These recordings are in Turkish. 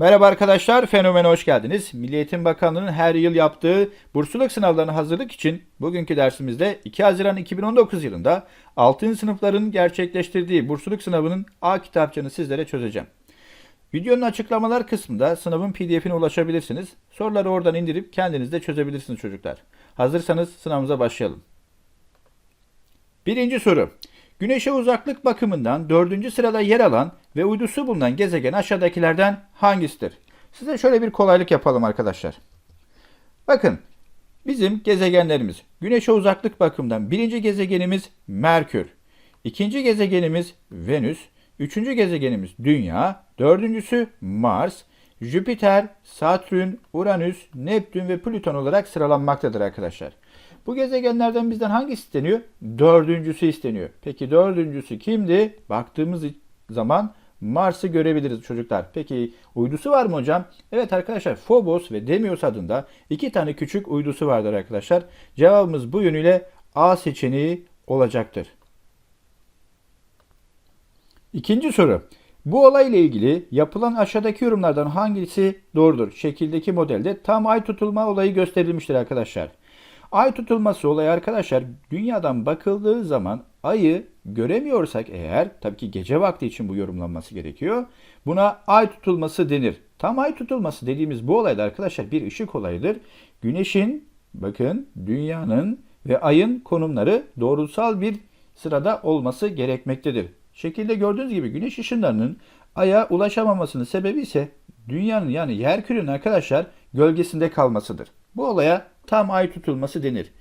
Merhaba arkadaşlar, Fenomen'e hoş geldiniz. Milli Eğitim Bakanlığı'nın her yıl yaptığı bursluluk sınavlarına hazırlık için bugünkü dersimizde 2 Haziran 2019 yılında 6. sınıfların gerçekleştirdiği bursluluk sınavının A kitapçığını sizlere çözeceğim. Videonun açıklamalar kısmında sınavın pdf'ine ulaşabilirsiniz. Soruları oradan indirip kendiniz de çözebilirsiniz çocuklar. Hazırsanız sınavımıza başlayalım. Birinci soru. Güneşe uzaklık bakımından dördüncü sırada yer alan ve uydusu bulunan gezegen aşağıdakilerden hangisidir? Size şöyle bir kolaylık yapalım arkadaşlar. Bakın bizim gezegenlerimiz Güneşe uzaklık bakımından birinci gezegenimiz Merkür, ikinci gezegenimiz Venüs, üçüncü gezegenimiz Dünya, dördüncüsü Mars, Jüpiter, Satürn, Uranüs, Neptün ve Plüton olarak sıralanmaktadır arkadaşlar. Bu gezegenlerden bizden hangisi isteniyor? Dördüncüsü isteniyor. Peki dördüncüsü kimdi? Baktığımız zaman Mars'ı görebiliriz çocuklar. Peki uydusu var mı hocam? Evet arkadaşlar Phobos ve Deimos adında iki tane küçük uydusu vardır arkadaşlar. Cevabımız bu yönüyle A seçeneği olacaktır. İkinci soru. Bu olayla ilgili yapılan aşağıdaki yorumlardan hangisi doğrudur? Şekildeki modelde tam ay tutulma olayı gösterilmiştir arkadaşlar. Ay tutulması olayı arkadaşlar dünyadan bakıldığı zaman ayı göremiyorsak eğer tabii ki gece vakti için bu yorumlanması gerekiyor. Buna ay tutulması denir. Tam ay tutulması dediğimiz bu olayda arkadaşlar bir ışık olayıdır. Güneşin bakın dünyanın ve ayın konumları doğrusal bir sırada olması gerekmektedir. Şekilde gördüğünüz gibi güneş ışınlarının aya ulaşamamasının sebebi ise dünyanın yani yer kürenin arkadaşlar gölgesinde kalmasıdır. Bu olaya tam ay tutulması denir.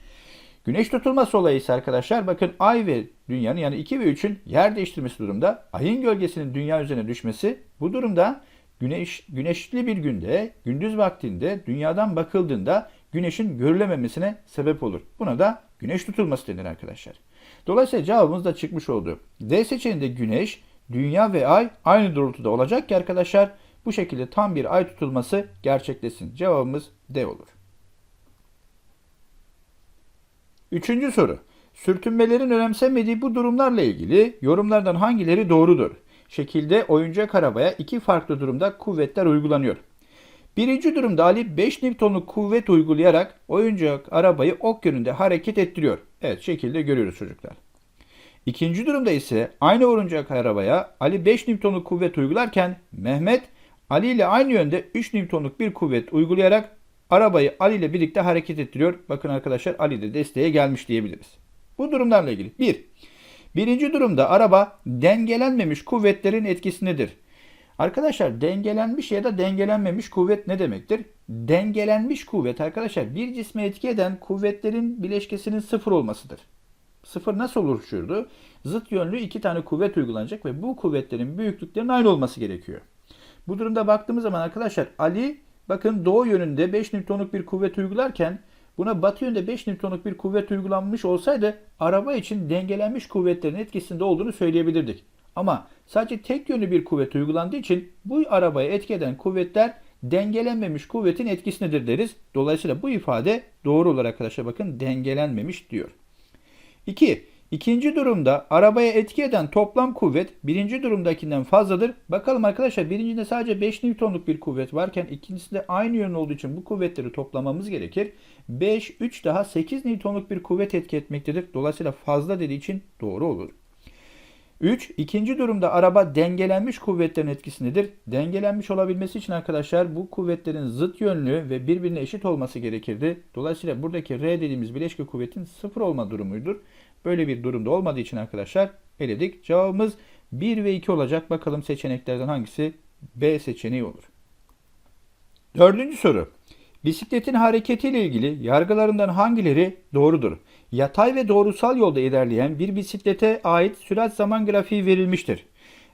Güneş tutulması olayı ise arkadaşlar bakın ay ve dünyanın yani 2 ve 3'ün yer değiştirmesi durumda ayın gölgesinin dünya üzerine düşmesi bu durumda güneş güneşli bir günde gündüz vaktinde dünyadan bakıldığında güneşin görülememesine sebep olur. Buna da güneş tutulması denir arkadaşlar. Dolayısıyla cevabımız da çıkmış oldu. D seçeneğinde güneş, dünya ve ay aynı doğrultuda olacak ki arkadaşlar bu şekilde tam bir ay tutulması gerçekleşsin. Cevabımız D olur. Üçüncü soru. Sürtünmelerin önemsenmediği bu durumlarla ilgili yorumlardan hangileri doğrudur? Şekilde oyuncak arabaya iki farklı durumda kuvvetler uygulanıyor. Birinci durumda Ali 5 Newton'luk kuvvet uygulayarak oyuncak arabayı ok yönünde hareket ettiriyor. Evet şekilde görüyoruz çocuklar. İkinci durumda ise aynı oyuncak arabaya Ali 5 Newton'luk kuvvet uygularken Mehmet Ali ile aynı yönde 3 Newton'luk bir kuvvet uygulayarak arabayı Ali ile birlikte hareket ettiriyor. Bakın arkadaşlar Ali de desteğe gelmiş diyebiliriz. Bu durumlarla ilgili. 1. Bir, birinci durumda araba dengelenmemiş kuvvetlerin etkisindedir. Arkadaşlar dengelenmiş ya da dengelenmemiş kuvvet ne demektir? Dengelenmiş kuvvet arkadaşlar bir cisme etki eden kuvvetlerin bileşkesinin sıfır olmasıdır. Sıfır nasıl oluşurdu? Zıt yönlü iki tane kuvvet uygulanacak ve bu kuvvetlerin büyüklüklerinin aynı olması gerekiyor. Bu durumda baktığımız zaman arkadaşlar Ali bakın doğu yönünde 5 Newton'luk bir kuvvet uygularken buna batı yönde 5 Newton'luk bir kuvvet uygulanmış olsaydı araba için dengelenmiş kuvvetlerin etkisinde olduğunu söyleyebilirdik. Ama sadece tek yönlü bir kuvvet uygulandığı için bu arabaya etki eden kuvvetler dengelenmemiş kuvvetin etkisindedir deriz. Dolayısıyla bu ifade doğru olarak arkadaşlar bakın dengelenmemiş diyor. 2. İkinci durumda arabaya etki eden toplam kuvvet birinci durumdakinden fazladır. Bakalım arkadaşlar birincinde sadece 5 Newton'luk bir kuvvet varken ikincisinde aynı yön olduğu için bu kuvvetleri toplamamız gerekir. 5, 3 daha 8 Newton'luk bir kuvvet etki etmektedir. Dolayısıyla fazla dediği için doğru olur. 3. İkinci durumda araba dengelenmiş kuvvetlerin etkisindedir. Dengelenmiş olabilmesi için arkadaşlar bu kuvvetlerin zıt yönlü ve birbirine eşit olması gerekirdi. Dolayısıyla buradaki R dediğimiz bileşke kuvvetin sıfır olma durumuydur. Böyle bir durumda olmadığı için arkadaşlar eledik. Cevabımız 1 ve 2 olacak. Bakalım seçeneklerden hangisi B seçeneği olur. Dördüncü soru. Bisikletin hareketiyle ilgili yargılarından hangileri doğrudur? Yatay ve doğrusal yolda ilerleyen bir bisiklete ait sürat zaman grafiği verilmiştir.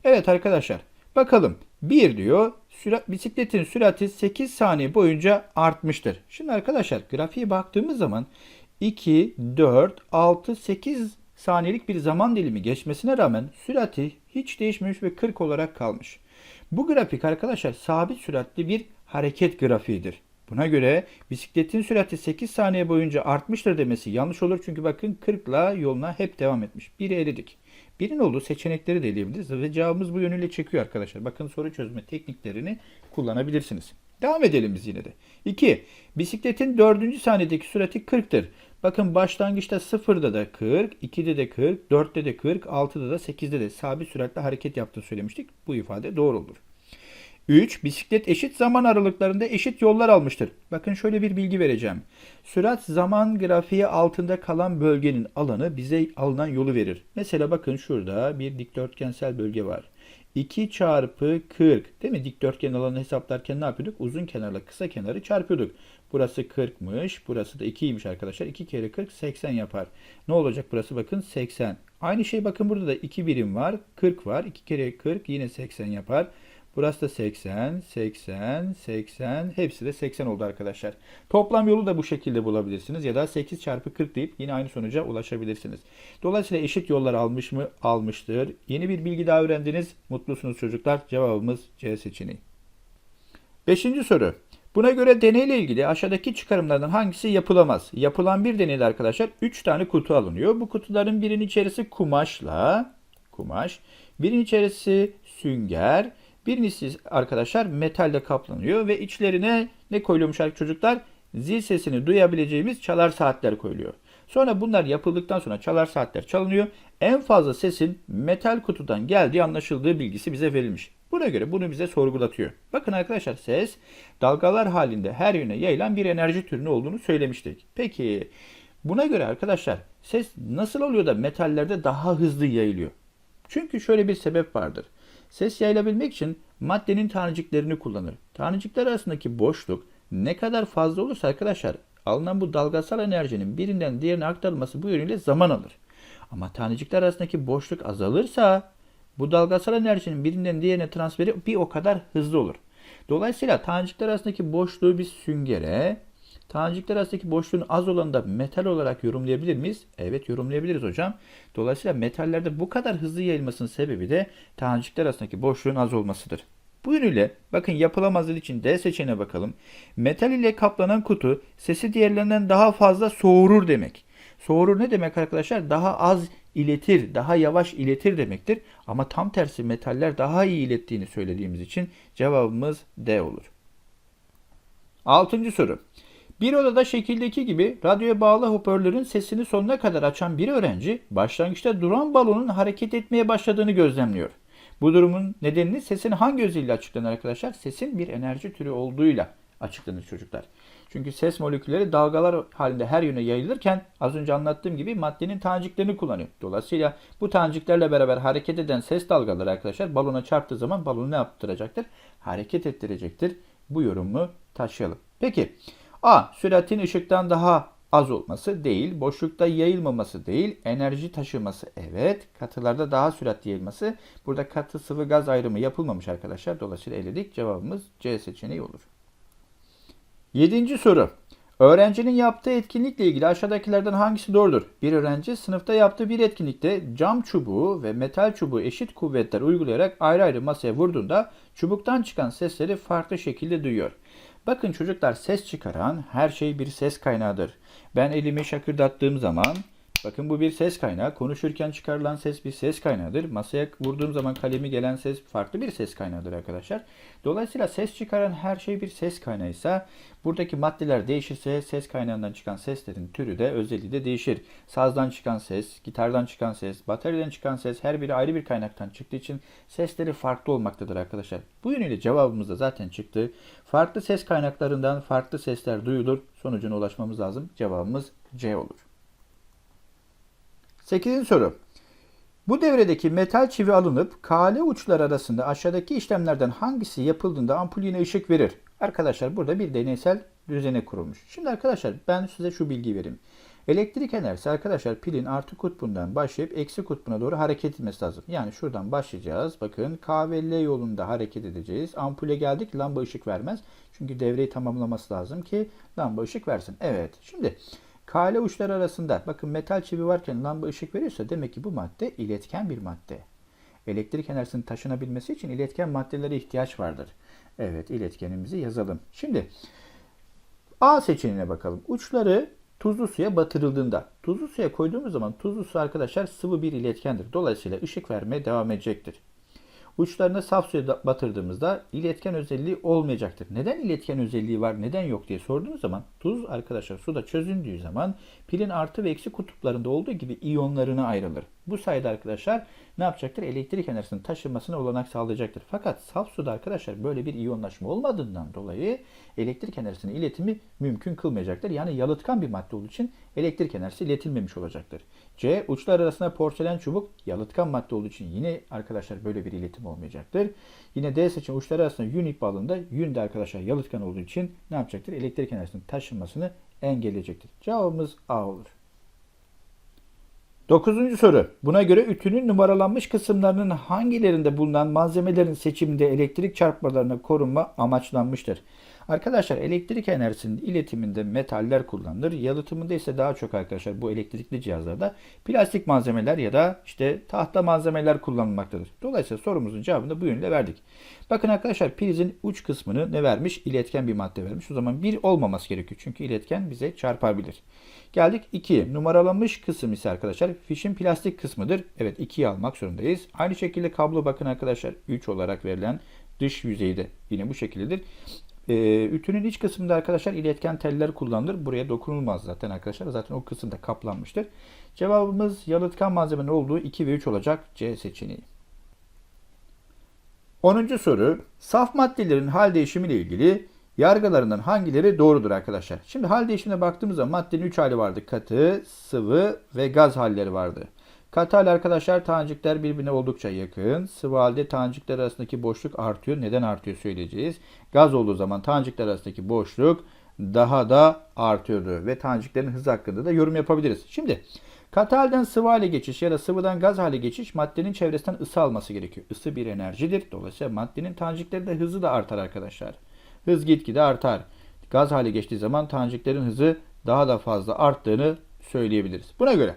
Evet arkadaşlar bakalım 1 diyor sürat, bisikletin sürati 8 saniye boyunca artmıştır. Şimdi arkadaşlar grafiğe baktığımız zaman 2, 4, 6, 8 saniyelik bir zaman dilimi geçmesine rağmen sürati hiç değişmemiş ve 40 olarak kalmış. Bu grafik arkadaşlar sabit süratli bir hareket grafiğidir. Buna göre bisikletin sürati 8 saniye boyunca artmıştır demesi yanlış olur. Çünkü bakın 40 ile yoluna hep devam etmiş. 1'i eledik. Birin olduğu seçenekleri de eleyebiliriz ve cevabımız bu yönüyle çekiyor arkadaşlar. Bakın soru çözme tekniklerini kullanabilirsiniz. Devam edelim biz yine de. 2. Bisikletin 4. saniyedeki sürati 40'tır. Bakın başlangıçta 0'da da 40, 2'de de 40, 4'te de 40, 6'da da 8'de de sabit süratle hareket yaptığını söylemiştik. Bu ifade doğru olur. 3. Bisiklet eşit zaman aralıklarında eşit yollar almıştır. Bakın şöyle bir bilgi vereceğim. Sürat zaman grafiği altında kalan bölgenin alanı bize alınan yolu verir. Mesela bakın şurada bir dikdörtgensel bölge var. 2 çarpı 40 değil mi? Dikdörtgen alanı hesaplarken ne yapıyorduk? Uzun kenarla kısa kenarı çarpıyorduk. Burası 40'mış. Burası da 2'ymiş arkadaşlar. 2 kere 40 80 yapar. Ne olacak burası bakın 80. Aynı şey bakın burada da 2 birim var. 40 var. 2 kere 40 yine 80 yapar. Burası da 80, 80, 80. Hepsi de 80 oldu arkadaşlar. Toplam yolu da bu şekilde bulabilirsiniz. Ya da 8 çarpı 40 deyip yine aynı sonuca ulaşabilirsiniz. Dolayısıyla eşit yollar almış mı? Almıştır. Yeni bir bilgi daha öğrendiniz. Mutlusunuz çocuklar. Cevabımız C seçeneği. Beşinci soru. Buna göre deneyle ilgili aşağıdaki çıkarımlardan hangisi yapılamaz? Yapılan bir deneyde arkadaşlar 3 tane kutu alınıyor. Bu kutuların birinin içerisi kumaşla, kumaş, birinin içerisi sünger, birincisi arkadaşlar metalle kaplanıyor ve içlerine ne koyuluyormuş çocuklar? Zil sesini duyabileceğimiz çalar saatler koyuluyor. Sonra bunlar yapıldıktan sonra çalar saatler çalınıyor. En fazla sesin metal kutudan geldiği anlaşıldığı bilgisi bize verilmiş. Buna göre bunu bize sorgulatıyor. Bakın arkadaşlar ses dalgalar halinde her yöne yayılan bir enerji türünü olduğunu söylemiştik. Peki buna göre arkadaşlar ses nasıl oluyor da metallerde daha hızlı yayılıyor? Çünkü şöyle bir sebep vardır. Ses yayılabilmek için maddenin taneciklerini kullanır. Tanecikler arasındaki boşluk ne kadar fazla olursa arkadaşlar alınan bu dalgasal enerjinin birinden diğerine aktarılması bu yönüyle zaman alır. Ama tanecikler arasındaki boşluk azalırsa bu dalgasal enerjinin birinden diğerine transferi bir o kadar hızlı olur. Dolayısıyla tanecikler arasındaki boşluğu biz süngere, tanecikler arasındaki boşluğun az olanı da metal olarak yorumlayabilir miyiz? Evet yorumlayabiliriz hocam. Dolayısıyla metallerde bu kadar hızlı yayılmasının sebebi de tanecikler arasındaki boşluğun az olmasıdır. Bu yönüyle bakın yapılamazlığı için D seçeneğine bakalım. Metal ile kaplanan kutu sesi diğerlerinden daha fazla soğurur demek. Soğurur ne demek arkadaşlar? Daha az iletir, daha yavaş iletir demektir. Ama tam tersi metaller daha iyi ilettiğini söylediğimiz için cevabımız D olur. Altıncı soru. Bir odada şekildeki gibi radyoya bağlı hoparlörün sesini sonuna kadar açan bir öğrenci başlangıçta duran balonun hareket etmeye başladığını gözlemliyor. Bu durumun nedenini sesin hangi özelliğiyle açıklanır arkadaşlar? Sesin bir enerji türü olduğuyla açıklanır çocuklar. Çünkü ses molekülleri dalgalar halinde her yöne yayılırken az önce anlattığım gibi maddenin taneciklerini kullanıyor. Dolayısıyla bu taneciklerle beraber hareket eden ses dalgaları arkadaşlar balona çarptığı zaman balonu ne yaptıracaktır? Hareket ettirecektir. Bu yorumu taşıyalım. Peki A. Süratin ışıktan daha az olması değil, boşlukta yayılmaması değil, enerji taşıması evet, katılarda daha süratli yayılması. Burada katı sıvı gaz ayrımı yapılmamış arkadaşlar. Dolayısıyla eledik. Cevabımız C seçeneği olur. Yedinci soru. Öğrencinin yaptığı etkinlikle ilgili aşağıdakilerden hangisi doğrudur? Bir öğrenci sınıfta yaptığı bir etkinlikte cam çubuğu ve metal çubuğu eşit kuvvetler uygulayarak ayrı ayrı masaya vurduğunda çubuktan çıkan sesleri farklı şekilde duyuyor. Bakın çocuklar ses çıkaran her şey bir ses kaynağıdır. Ben elimi şakırdattığım zaman bakın bu bir ses kaynağı. Konuşurken çıkarılan ses bir ses kaynağıdır. Masaya vurduğum zaman kalemi gelen ses farklı bir ses kaynağıdır arkadaşlar. Dolayısıyla ses çıkaran her şey bir ses kaynağıysa buradaki maddeler değişirse ses kaynağından çıkan seslerin türü de özelliği de değişir. Sazdan çıkan ses, gitardan çıkan ses, bataryeden çıkan ses her biri ayrı bir kaynaktan çıktığı için sesleri farklı olmaktadır arkadaşlar. Bu yönüyle cevabımız da zaten çıktı. Farklı ses kaynaklarından farklı sesler duyulur. Sonucuna ulaşmamız lazım. Cevabımız C olur. 8. soru. Bu devredeki metal çivi alınıp kale uçlar arasında aşağıdaki işlemlerden hangisi yapıldığında ampul yine ışık verir? Arkadaşlar burada bir deneysel düzene kurulmuş. Şimdi arkadaşlar ben size şu bilgiyi vereyim. Elektrik enerjisi arkadaşlar pilin artı kutbundan başlayıp eksi kutbuna doğru hareket etmesi lazım. Yani şuradan başlayacağız. Bakın K ve L yolunda hareket edeceğiz. Ampule geldik lamba ışık vermez. Çünkü devreyi tamamlaması lazım ki lamba ışık versin. Evet şimdi Kale uçları arasında bakın metal çivi varken lamba ışık veriyorsa demek ki bu madde iletken bir madde. Elektrik enerjisinin taşınabilmesi için iletken maddelere ihtiyaç vardır. Evet iletkenimizi yazalım. Şimdi A seçeneğine bakalım. Uçları tuzlu suya batırıldığında. Tuzlu suya koyduğumuz zaman tuzlu su arkadaşlar sıvı bir iletkendir. Dolayısıyla ışık vermeye devam edecektir. Uçlarını saf suya da- batırdığımızda iletken özelliği olmayacaktır. Neden iletken özelliği var, neden yok diye sorduğunuz zaman tuz arkadaşlar suda çözündüğü zaman pilin artı ve eksi kutuplarında olduğu gibi iyonlarına ayrılır. Bu sayede arkadaşlar ne yapacaktır? Elektrik enerjisinin taşınmasına olanak sağlayacaktır. Fakat saf suda arkadaşlar böyle bir iyonlaşma olmadığından dolayı elektrik enerjisinin iletimi mümkün kılmayacaktır. Yani yalıtkan bir madde olduğu için elektrik enerjisi iletilmemiş olacaktır. C. Uçlar arasında porselen çubuk yalıtkan madde olduğu için yine arkadaşlar böyle bir iletim olmayacaktır. Yine D seçeneği uçlar arasında yün ip bağlığında yün de arkadaşlar yalıtkan olduğu için ne yapacaktır? Elektrik enerjisinin taşınmasını engelleyecektir. Cevabımız A olur. Dokuzuncu soru. Buna göre ütünün numaralanmış kısımlarının hangilerinde bulunan malzemelerin seçiminde elektrik çarpmalarına korunma amaçlanmıştır? Arkadaşlar elektrik enerjisinin iletiminde metaller kullanılır. Yalıtımında ise daha çok arkadaşlar bu elektrikli cihazlarda plastik malzemeler ya da işte tahta malzemeler kullanılmaktadır. Dolayısıyla sorumuzun cevabını da bu yönde verdik. Bakın arkadaşlar prizin uç kısmını ne vermiş? İletken bir madde vermiş. O zaman bir olmaması gerekiyor. Çünkü iletken bize çarpabilir. Geldik 2. Numaralanmış kısım ise arkadaşlar fişin plastik kısmıdır. Evet 2'yi almak zorundayız. Aynı şekilde kablo bakın arkadaşlar 3 olarak verilen dış yüzeyde yine bu şekildedir. Ee, ütünün iç kısmında arkadaşlar iletken teller kullanılır. Buraya dokunulmaz zaten arkadaşlar. Zaten o kısımda kaplanmıştır. Cevabımız yalıtkan malzemenin olduğu 2 ve 3 olacak C seçeneği. 10. soru. Saf maddelerin hal değişimiyle ilgili yargılarından hangileri doğrudur arkadaşlar? Şimdi hal değişimine baktığımız zaman maddenin 3 hali vardı. Katı, sıvı ve gaz halleri vardı. Katı hal arkadaşlar tanecikler birbirine oldukça yakın. Sıvı halde tanecikler arasındaki boşluk artıyor. Neden artıyor söyleyeceğiz. Gaz olduğu zaman tanecikler arasındaki boşluk daha da artıyordu. Ve taneciklerin hızı hakkında da yorum yapabiliriz. Şimdi katı halden sıvı hale geçiş ya da sıvıdan gaz hale geçiş maddenin çevresinden ısı alması gerekiyor. Isı bir enerjidir. Dolayısıyla maddenin tanecikleri de hızı da artar arkadaşlar. Hız gitgide artar. Gaz hale geçtiği zaman taneciklerin hızı daha da fazla arttığını söyleyebiliriz. Buna göre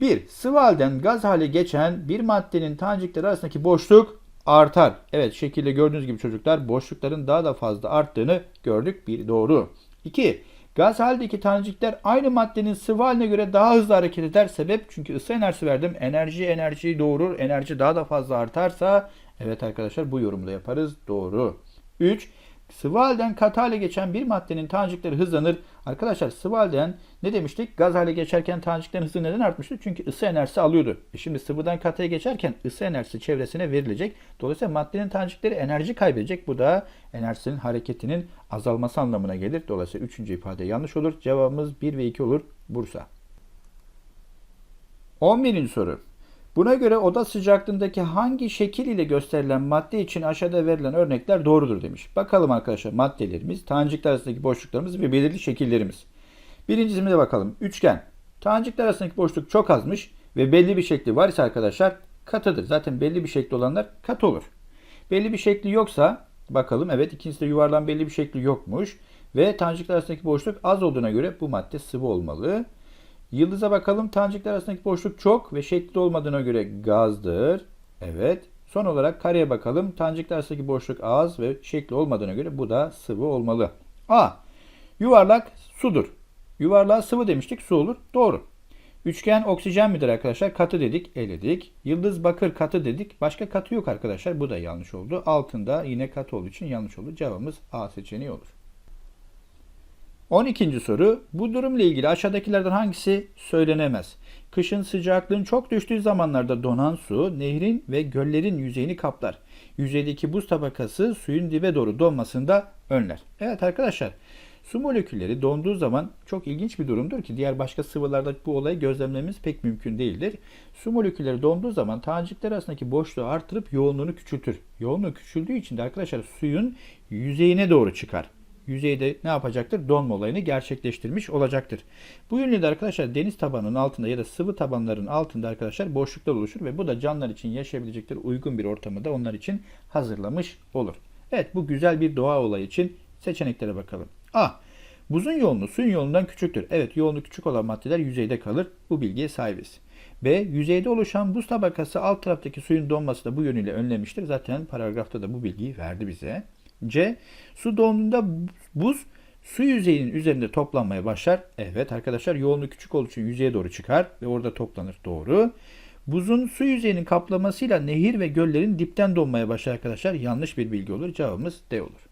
1. Sıvı gaz hale geçen bir maddenin tanecikleri arasındaki boşluk artar. Evet şekilde gördüğünüz gibi çocuklar boşlukların daha da fazla arttığını gördük. Bir doğru. 2. Gaz haldeki tanecikler aynı maddenin sıvı haline göre daha hızlı hareket eder. Sebep çünkü ısı enerjisi verdim. Enerji enerjiyi doğurur. Enerji daha da fazla artarsa evet arkadaşlar bu yorumu da yaparız. Doğru. 3. Sıvı halden katı hale geçen bir maddenin tanecikleri hızlanır. Arkadaşlar sıvı halden ne demiştik? Gaz hale geçerken taneciklerin hızı neden artmıştı? Çünkü ısı enerjisi alıyordu. E şimdi sıvıdan katıya geçerken ısı enerjisi çevresine verilecek. Dolayısıyla maddenin tanecikleri enerji kaybedecek. Bu da enerjisinin hareketinin azalması anlamına gelir. Dolayısıyla üçüncü ifade yanlış olur. Cevabımız 1 ve 2 olur. Bursa. 11. soru. Buna göre oda sıcaklığındaki hangi şekil ile gösterilen madde için aşağıda verilen örnekler doğrudur demiş. Bakalım arkadaşlar maddelerimiz, tanecikler arasındaki boşluklarımız ve belirli şekillerimiz. Birincisine bakalım. Üçgen. Tanecikler arasındaki boşluk çok azmış ve belli bir şekli var ise arkadaşlar katıdır. Zaten belli bir şekli olanlar katı olur. Belli bir şekli yoksa bakalım evet ikincisi de yuvarlan belli bir şekli yokmuş ve tanecikler arasındaki boşluk az olduğuna göre bu madde sıvı olmalı. Yıldıza bakalım. Tanecikler arasındaki boşluk çok ve şekli olmadığına göre gazdır. Evet. Son olarak kareye bakalım. Tanecikler arasındaki boşluk az ve şekli olmadığına göre bu da sıvı olmalı. A. Yuvarlak sudur. Yuvarlağa sıvı demiştik. Su olur. Doğru. Üçgen oksijen midir arkadaşlar? Katı dedik. Eledik. Yıldız bakır katı dedik. Başka katı yok arkadaşlar. Bu da yanlış oldu. Altında yine katı olduğu için yanlış oldu. Cevabımız A seçeneği olur. 12. soru. Bu durumla ilgili aşağıdakilerden hangisi söylenemez? Kışın sıcaklığın çok düştüğü zamanlarda donan su nehrin ve göllerin yüzeyini kaplar. Yüzeydeki buz tabakası suyun dibe doğru donmasını da önler. Evet arkadaşlar su molekülleri donduğu zaman çok ilginç bir durumdur ki diğer başka sıvılarda bu olayı gözlemlememiz pek mümkün değildir. Su molekülleri donduğu zaman tanecikler arasındaki boşluğu artırıp yoğunluğunu küçültür. Yoğunluğu küçüldüğü için de arkadaşlar suyun yüzeyine doğru çıkar yüzeyde ne yapacaktır? Donma olayını gerçekleştirmiş olacaktır. Bu yönde de arkadaşlar deniz tabanının altında ya da sıvı tabanların altında arkadaşlar boşluklar oluşur ve bu da canlılar için yaşayabilecektir uygun bir ortamı da onlar için hazırlamış olur. Evet bu güzel bir doğa olayı için seçeneklere bakalım. A. Buzun yoğunluğu suyun yoğunluğundan küçüktür. Evet yoğunluğu küçük olan maddeler yüzeyde kalır. Bu bilgiye sahibiz. B. Yüzeyde oluşan buz tabakası alt taraftaki suyun donması da bu yönüyle önlemiştir. Zaten paragrafta da bu bilgiyi verdi bize. C. Su donduğunda buz su yüzeyinin üzerinde toplanmaya başlar. Evet arkadaşlar yoğunluğu küçük olduğu için yüzeye doğru çıkar ve orada toplanır. Doğru. Buzun su yüzeyinin kaplamasıyla nehir ve göllerin dipten donmaya başlar arkadaşlar. Yanlış bir bilgi olur. Cevabımız D olur.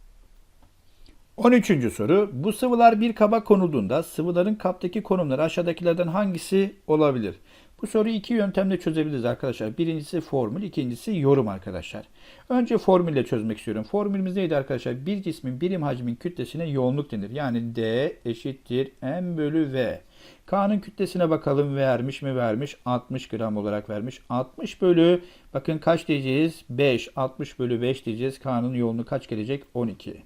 13. soru. Bu sıvılar bir kaba konulduğunda sıvıların kaptaki konumları aşağıdakilerden hangisi olabilir? Bu soruyu iki yöntemle çözebiliriz arkadaşlar. Birincisi formül, ikincisi yorum arkadaşler. Önce formülle çözmek istiyorum. Formülümüz neydi arkadaşlar? Bir cismin birim hacmin kütlesine yoğunluk denir. Yani D eşittir M bölü V. K'nın kütlesine bakalım vermiş mi vermiş 60 gram olarak vermiş 60 bölü bakın kaç diyeceğiz 5 60 bölü 5 diyeceğiz K'nın yoğunluğu kaç gelecek 12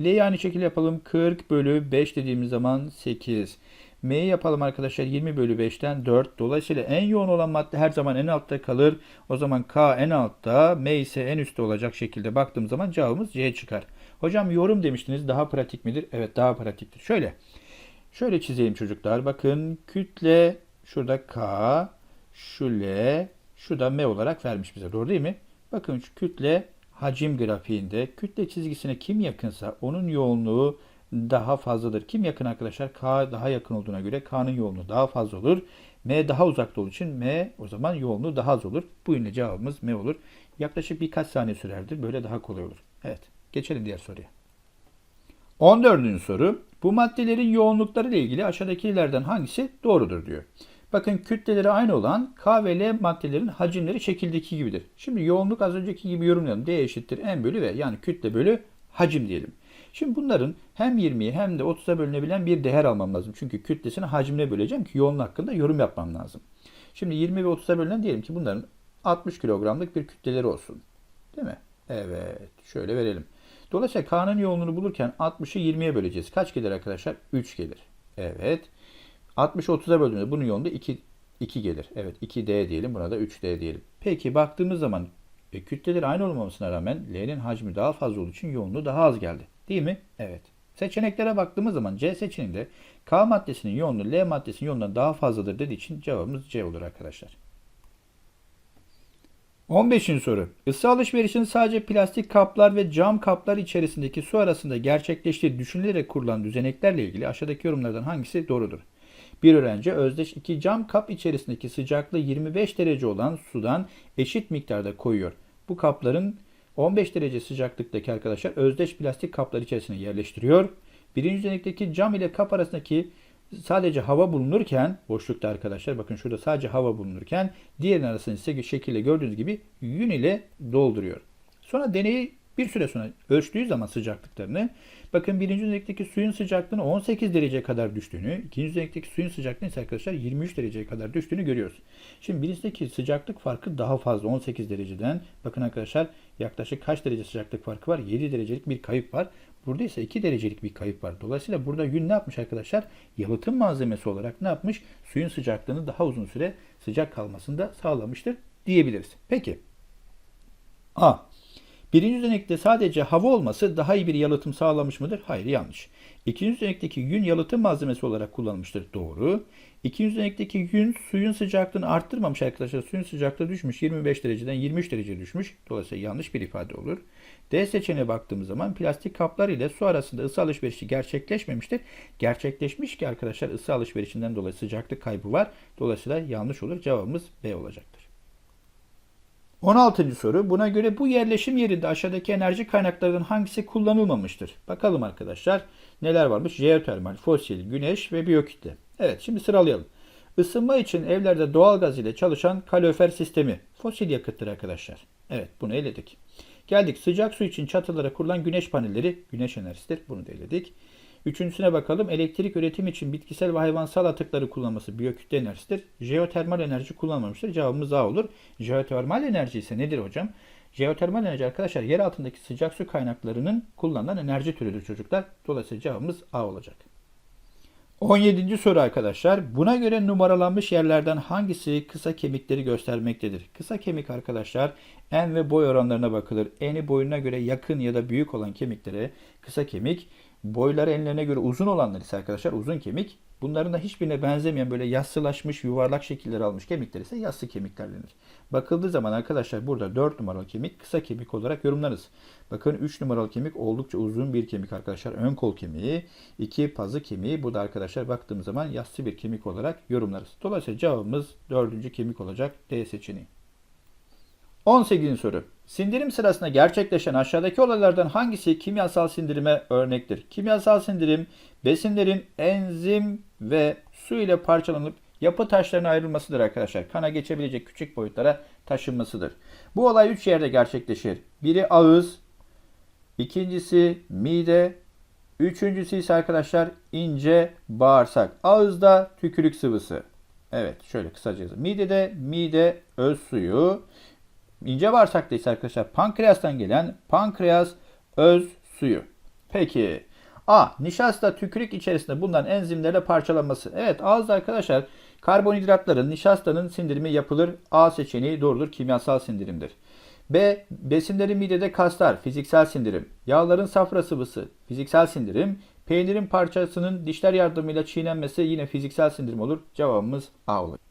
L'yi aynı şekilde yapalım 40 bölü 5 dediğimiz zaman 8 M'yi yapalım arkadaşlar 20 bölü 5'ten 4 dolayısıyla en yoğun olan madde her zaman en altta kalır o zaman K en altta M ise en üstte olacak şekilde baktığım zaman cevabımız C çıkar Hocam yorum demiştiniz daha pratik midir? Evet daha pratiktir şöyle Şöyle çizeyim çocuklar. Bakın kütle şurada K, şu L, şu da M olarak vermiş bize. Doğru değil mi? Bakın şu kütle hacim grafiğinde kütle çizgisine kim yakınsa onun yoğunluğu daha fazladır. Kim yakın arkadaşlar? K daha yakın olduğuna göre K'nın yoğunluğu daha fazla olur. M daha uzakta olduğu için M o zaman yoğunluğu daha az olur. Bu yönde cevabımız M olur. Yaklaşık birkaç saniye sürerdir. Böyle daha kolay olur. Evet. Geçelim diğer soruya. 14. soru. Bu maddelerin yoğunlukları ile ilgili aşağıdakilerden hangisi doğrudur diyor. Bakın kütleleri aynı olan K ve L maddelerin hacimleri şekildeki gibidir. Şimdi yoğunluk az önceki gibi yorumlayalım. D eşittir M bölü V yani kütle bölü hacim diyelim. Şimdi bunların hem 20'ye hem de 30'a bölünebilen bir değer almam lazım. Çünkü kütlesini hacmine böleceğim ki yoğunluğu hakkında yorum yapmam lazım. Şimdi 20 ve 30'a bölünen diyelim ki bunların 60 kilogramlık bir kütleleri olsun. Değil mi? Evet. Şöyle verelim. Dolayısıyla K'nın yoğunluğunu bulurken 60'ı 20'ye böleceğiz. Kaç gelir arkadaşlar? 3 gelir. Evet. 60'ı 30'a böldüğümüzde bunun yoğunluğu 2, 2 gelir. Evet 2D diyelim. Buna da 3D diyelim. Peki baktığımız zaman e, kütleleri aynı olmamasına rağmen L'nin hacmi daha fazla olduğu için yoğunluğu daha az geldi. Değil mi? Evet. Seçeneklere baktığımız zaman C seçeneğinde K maddesinin yoğunluğu L maddesinin yoğunluğundan daha fazladır dediği için cevabımız C olur arkadaşlar. 15. soru. Isı alışverişinin sadece plastik kaplar ve cam kaplar içerisindeki su arasında gerçekleştiği düşünülerek kurulan düzeneklerle ilgili aşağıdaki yorumlardan hangisi doğrudur? Bir öğrenci özdeş iki cam kap içerisindeki sıcaklığı 25 derece olan sudan eşit miktarda koyuyor. Bu kapların 15 derece sıcaklıktaki arkadaşlar özdeş plastik kaplar içerisine yerleştiriyor. Birinci düzenekteki cam ile kap arasındaki sadece hava bulunurken boşlukta arkadaşlar bakın şurada sadece hava bulunurken diğerinin arasını ise şekilde gördüğünüz gibi yün ile dolduruyor. Sonra deneyi bir süre sonra ölçtüğü zaman sıcaklıklarını bakın birinci düzenekteki suyun sıcaklığının 18 derece kadar düştüğünü, ikinci düzenekteki suyun sıcaklığının ise arkadaşlar 23 dereceye kadar düştüğünü görüyoruz. Şimdi birincideki sıcaklık farkı daha fazla 18 dereceden. Bakın arkadaşlar yaklaşık kaç derece sıcaklık farkı var? 7 derecelik bir kayıp var. Burada ise 2 derecelik bir kayıp var. Dolayısıyla burada yün ne yapmış arkadaşlar? Yalıtım malzemesi olarak ne yapmış? Suyun sıcaklığını daha uzun süre sıcak kalmasını da sağlamıştır diyebiliriz. Peki. A. Birinci düzenekte sadece hava olması daha iyi bir yalıtım sağlamış mıdır? Hayır yanlış. İkinci düzenekteki yün yalıtım malzemesi olarak kullanılmıştır. Doğru. İkinci düzenekteki yün suyun sıcaklığını arttırmamış arkadaşlar. Suyun sıcaklığı düşmüş. 25 dereceden 23 derece düşmüş. Dolayısıyla yanlış bir ifade olur. D seçeneğine baktığımız zaman plastik kaplar ile su arasında ısı alışverişi gerçekleşmemiştir. Gerçekleşmiş ki arkadaşlar ısı alışverişinden dolayı sıcaklık kaybı var. Dolayısıyla yanlış olur. Cevabımız B olacaktır. 16. soru. Buna göre bu yerleşim yerinde aşağıdaki enerji kaynaklarından hangisi kullanılmamıştır? Bakalım arkadaşlar neler varmış? Jeotermal, fosil, güneş ve biyokütle. Evet şimdi sıralayalım. Isınma için evlerde doğalgaz ile çalışan kalorifer sistemi. Fosil yakıttır arkadaşlar. Evet bunu eledik. Geldik sıcak su için çatılara kurulan güneş panelleri. Güneş enerjisidir. Bunu da eledik. Üçüncüsüne bakalım. Elektrik üretim için bitkisel ve hayvansal atıkları kullanması biyokütle enerjisidir. Jeotermal enerji kullanmamıştır. Cevabımız A olur. Jeotermal enerji ise nedir hocam? Jeotermal enerji arkadaşlar yer altındaki sıcak su kaynaklarının kullanılan enerji türüdür çocuklar. Dolayısıyla cevabımız A olacak. 17. soru arkadaşlar. Buna göre numaralanmış yerlerden hangisi kısa kemikleri göstermektedir? Kısa kemik arkadaşlar en ve boy oranlarına bakılır. Eni boyuna göre yakın ya da büyük olan kemiklere kısa kemik, boyları enlerine göre uzun olanlar ise arkadaşlar uzun kemik Bunların da hiçbirine benzemeyen böyle yassılaşmış yuvarlak şekiller almış kemikler ise yassı kemikler denir. Bakıldığı zaman arkadaşlar burada 4 numaralı kemik kısa kemik olarak yorumlarız. Bakın 3 numaralı kemik oldukça uzun bir kemik arkadaşlar. Ön kol kemiği, 2 pazı kemiği. Bu da arkadaşlar baktığımız zaman yassı bir kemik olarak yorumlarız. Dolayısıyla cevabımız 4. kemik olacak D seçeneği. 18. soru. Sindirim sırasında gerçekleşen aşağıdaki olaylardan hangisi kimyasal sindirime örnektir? Kimyasal sindirim besinlerin enzim ve su ile parçalanıp yapı taşlarına ayrılmasıdır arkadaşlar. Kana geçebilecek küçük boyutlara taşınmasıdır. Bu olay 3 yerde gerçekleşir. Biri ağız, ikincisi mide, üçüncüsü ise arkadaşlar ince bağırsak. Ağızda tükürük sıvısı. Evet şöyle kısaca yazalım. Midede mide öz suyu, İnce bağırsakta ise arkadaşlar pankreastan gelen pankreas öz suyu. Peki A. Nişasta tükürük içerisinde bulunan enzimlerle parçalanması. Evet ağızda arkadaşlar karbonhidratların nişastanın sindirimi yapılır. A seçeneği doğrudur. Kimyasal sindirimdir. B. Besinlerin midede kaslar. Fiziksel sindirim. Yağların safra sıvısı. Fiziksel sindirim. Peynirin parçasının dişler yardımıyla çiğnenmesi yine fiziksel sindirim olur. Cevabımız A olur.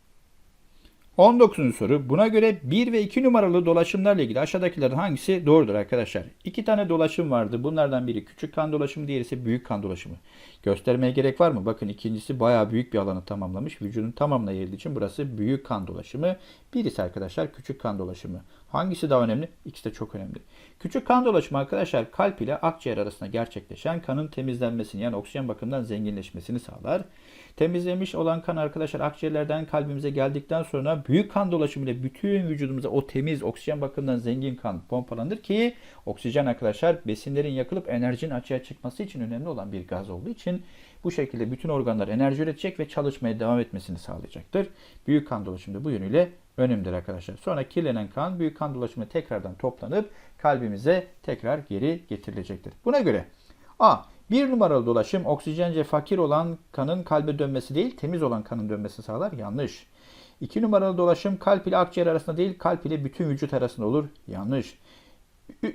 19. soru. Buna göre 1 ve 2 numaralı dolaşımlarla ilgili aşağıdakilerden hangisi doğrudur arkadaşlar? İki tane dolaşım vardı. Bunlardan biri küçük kan dolaşımı, diğeri ise büyük kan dolaşımı. Göstermeye gerek var mı? Bakın ikincisi bayağı büyük bir alanı tamamlamış. Vücudun tamamına yayıldığı için burası büyük kan dolaşımı. Birisi arkadaşlar küçük kan dolaşımı. Hangisi daha önemli? İkisi de çok önemli. Küçük kan dolaşımı arkadaşlar kalp ile akciğer arasında gerçekleşen kanın temizlenmesini yani oksijen bakımından zenginleşmesini sağlar. Temizlemiş olan kan arkadaşlar akciğerlerden kalbimize geldikten sonra büyük kan dolaşımı ile bütün vücudumuza o temiz oksijen bakımından zengin kan pompalanır ki oksijen arkadaşlar besinlerin yakılıp enerjinin açığa çıkması için önemli olan bir gaz olduğu için bu şekilde bütün organlar enerji üretecek ve çalışmaya devam etmesini sağlayacaktır. Büyük kan dolaşımı da bu yönüyle önemlidir arkadaşlar. Sonra kirlenen kan büyük kan dolaşımı tekrardan toplanıp kalbimize tekrar geri getirilecektir. Buna göre A. Bir numaralı dolaşım oksijence fakir olan kanın kalbe dönmesi değil, temiz olan kanın dönmesi sağlar. Yanlış. İki numaralı dolaşım kalp ile akciğer arasında değil, kalp ile bütün vücut arasında olur. Yanlış.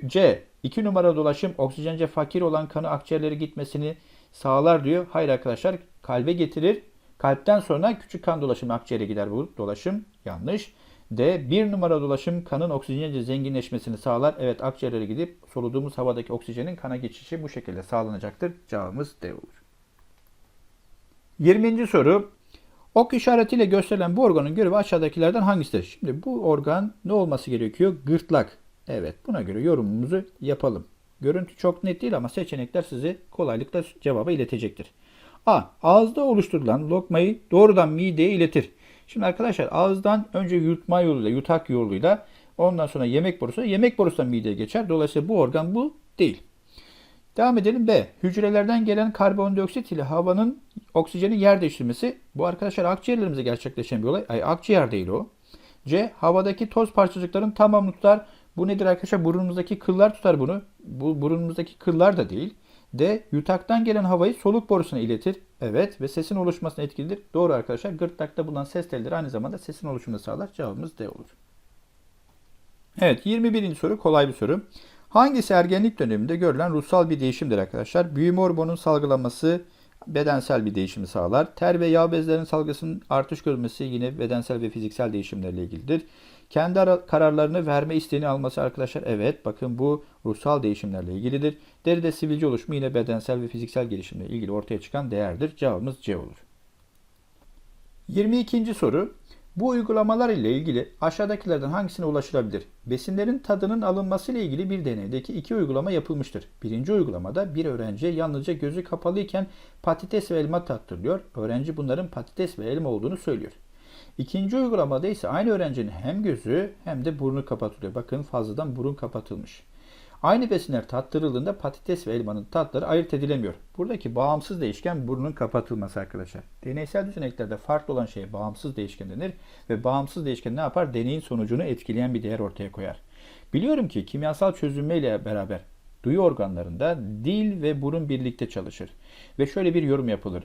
C. İki numaralı dolaşım oksijence fakir olan kanı akciğerlere gitmesini sağlar diyor. Hayır arkadaşlar kalbe getirir. Kalpten sonra küçük kan dolaşımı akciğere gider bu dolaşım. Yanlış. D. Bir numara dolaşım kanın oksijenle zenginleşmesini sağlar. Evet akciğerlere gidip soluduğumuz havadaki oksijenin kana geçişi bu şekilde sağlanacaktır. Cevabımız D olur. 20. soru. Ok işaretiyle gösterilen bu organın görevi aşağıdakilerden hangisidir? Şimdi bu organ ne olması gerekiyor? Gırtlak. Evet buna göre yorumumuzu yapalım. Görüntü çok net değil ama seçenekler sizi kolaylıkla cevaba iletecektir. A. Ağızda oluşturulan lokmayı doğrudan mideye iletir. Şimdi arkadaşlar ağızdan önce yutma yoluyla, yutak yoluyla ondan sonra yemek borusu, yemek borusundan mideye geçer. Dolayısıyla bu organ bu değil. Devam edelim B. Hücrelerden gelen karbondioksit ile havanın oksijenin yer değiştirmesi. Bu arkadaşlar akciğerlerimize gerçekleşen bir olay. Ay akciğer değil o. C. Havadaki toz parçacıkların tamamını tutar. Bu nedir arkadaşlar? Burnumuzdaki kıllar tutar bunu. Bu burnumuzdaki kıllar da değil. D. Yutaktan gelen havayı soluk borusuna iletir. Evet ve sesin oluşmasına etkilidir. Doğru arkadaşlar. Gırtlakta bulunan ses telleri aynı zamanda sesin oluşumunu sağlar. Cevabımız D olur. Evet 21. soru kolay bir soru. Hangisi ergenlik döneminde görülen ruhsal bir değişimdir arkadaşlar? Büyüme hormonunun salgılanması bedensel bir değişimi sağlar. Ter ve yağ bezlerinin salgısının artış görmesi yine bedensel ve fiziksel değişimlerle ilgilidir. Kendi kararlarını verme isteğini alması arkadaşlar evet bakın bu ruhsal değişimlerle ilgilidir. Deride sivilce oluşumu yine bedensel ve fiziksel gelişimle ilgili ortaya çıkan değerdir. Cevabımız C olur. 22. soru. Bu uygulamalar ile ilgili aşağıdakilerden hangisine ulaşılabilir? Besinlerin tadının alınması ile ilgili bir deneydeki iki uygulama yapılmıştır. Birinci uygulamada bir öğrenciye yalnızca gözü kapalıyken patates ve elma tattırılıyor. Öğrenci bunların patates ve elma olduğunu söylüyor. İkinci uygulamada ise aynı öğrencinin hem gözü hem de burnu kapatılıyor. Bakın fazladan burun kapatılmış. Aynı besinler tattırıldığında patates ve elmanın tatları ayırt edilemiyor. Buradaki bağımsız değişken burnun kapatılması arkadaşlar. Deneysel düzeneklerde farklı olan şeye bağımsız değişken denir ve bağımsız değişken ne yapar? Deneyin sonucunu etkileyen bir değer ortaya koyar. Biliyorum ki kimyasal çözünme ile beraber duyu organlarında dil ve burun birlikte çalışır. Ve şöyle bir yorum yapılır.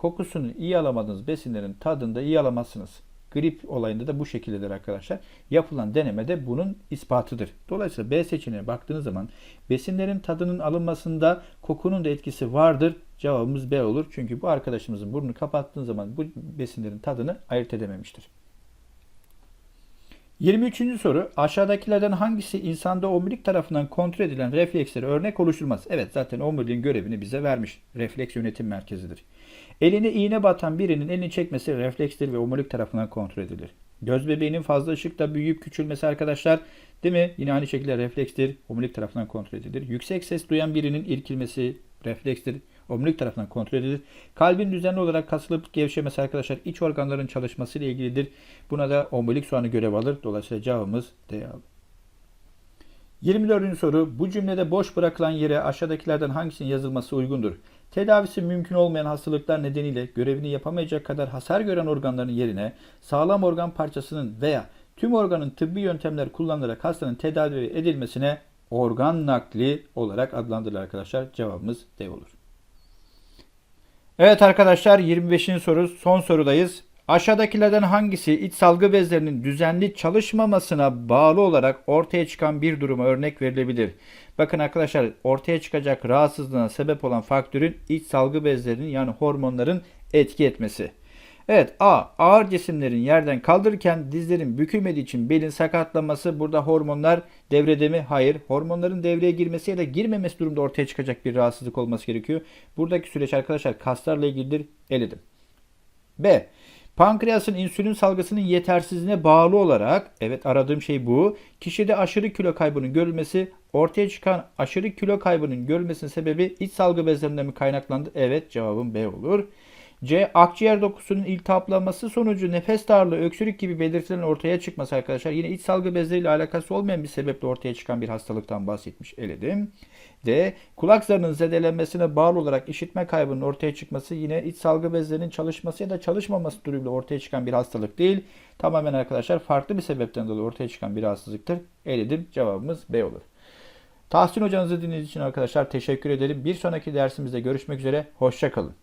Kokusunu iyi alamadığınız besinlerin tadını da iyi alamazsınız. Grip olayında da bu şekildedir arkadaşlar. Yapılan denemede bunun ispatıdır. Dolayısıyla B seçeneğine baktığınız zaman besinlerin tadının alınmasında kokunun da etkisi vardır. Cevabımız B olur. Çünkü bu arkadaşımızın burnunu kapattığın zaman bu besinlerin tadını ayırt edememiştir. 23. soru. Aşağıdakilerden hangisi insanda omurilik tarafından kontrol edilen refleksleri örnek oluşturmaz? Evet zaten omuriliğin görevini bize vermiş. Refleks yönetim merkezidir. Eline iğne batan birinin elini çekmesi reflekstir ve omurilik tarafından kontrol edilir. Göz bebeğinin fazla ışıkta büyüyüp küçülmesi arkadaşlar değil mi? Yine aynı şekilde reflekstir. Omurilik tarafından kontrol edilir. Yüksek ses duyan birinin irkilmesi reflekstir. Omurilik tarafından kontrol edilir. Kalbin düzenli olarak kasılıp gevşemesi arkadaşlar iç organların çalışması ile ilgilidir. Buna da omurilik soğanı görev alır. Dolayısıyla cevabımız D alır. 24. soru. Bu cümlede boş bırakılan yere aşağıdakilerden hangisinin yazılması uygundur? Tedavisi mümkün olmayan hastalıklar nedeniyle görevini yapamayacak kadar hasar gören organların yerine sağlam organ parçasının veya tüm organın tıbbi yöntemler kullanılarak hastanın tedavi edilmesine organ nakli olarak adlandırılır arkadaşlar. Cevabımız D olur. Evet arkadaşlar 25. soru son sorudayız. Aşağıdakilerden hangisi iç salgı bezlerinin düzenli çalışmamasına bağlı olarak ortaya çıkan bir duruma örnek verilebilir? Bakın arkadaşlar ortaya çıkacak rahatsızlığına sebep olan faktörün iç salgı bezlerinin yani hormonların etki etmesi. Evet A. Ağır cisimlerin yerden kaldırırken dizlerin bükülmediği için belin sakatlanması. Burada hormonlar devrede mi? Hayır. Hormonların devreye girmesi ya da girmemesi durumda ortaya çıkacak bir rahatsızlık olması gerekiyor. Buradaki süreç arkadaşlar kaslarla ilgilidir. Eledim. B. Pankreasın insülin salgısının yetersizliğine bağlı olarak, evet aradığım şey bu, kişide aşırı kilo kaybının görülmesi, ortaya çıkan aşırı kilo kaybının görülmesinin sebebi iç salgı bezlerinden mi kaynaklandı? Evet cevabım B olur. C. Akciğer dokusunun iltihaplanması sonucu nefes darlığı, öksürük gibi belirtilerin ortaya çıkması arkadaşlar. Yine iç salgı bezleriyle alakası olmayan bir sebeple ortaya çıkan bir hastalıktan bahsetmiş eledim. D. Kulak zarının zedelenmesine bağlı olarak işitme kaybının ortaya çıkması yine iç salgı bezlerinin çalışması ya da çalışmaması durumuyla ortaya çıkan bir hastalık değil. Tamamen arkadaşlar farklı bir sebepten dolayı ortaya çıkan bir hastalıktır. Eledim. Cevabımız B olur. Tahsin hocanızı dinlediğiniz için arkadaşlar teşekkür ederim. Bir sonraki dersimizde görüşmek üzere. Hoşçakalın.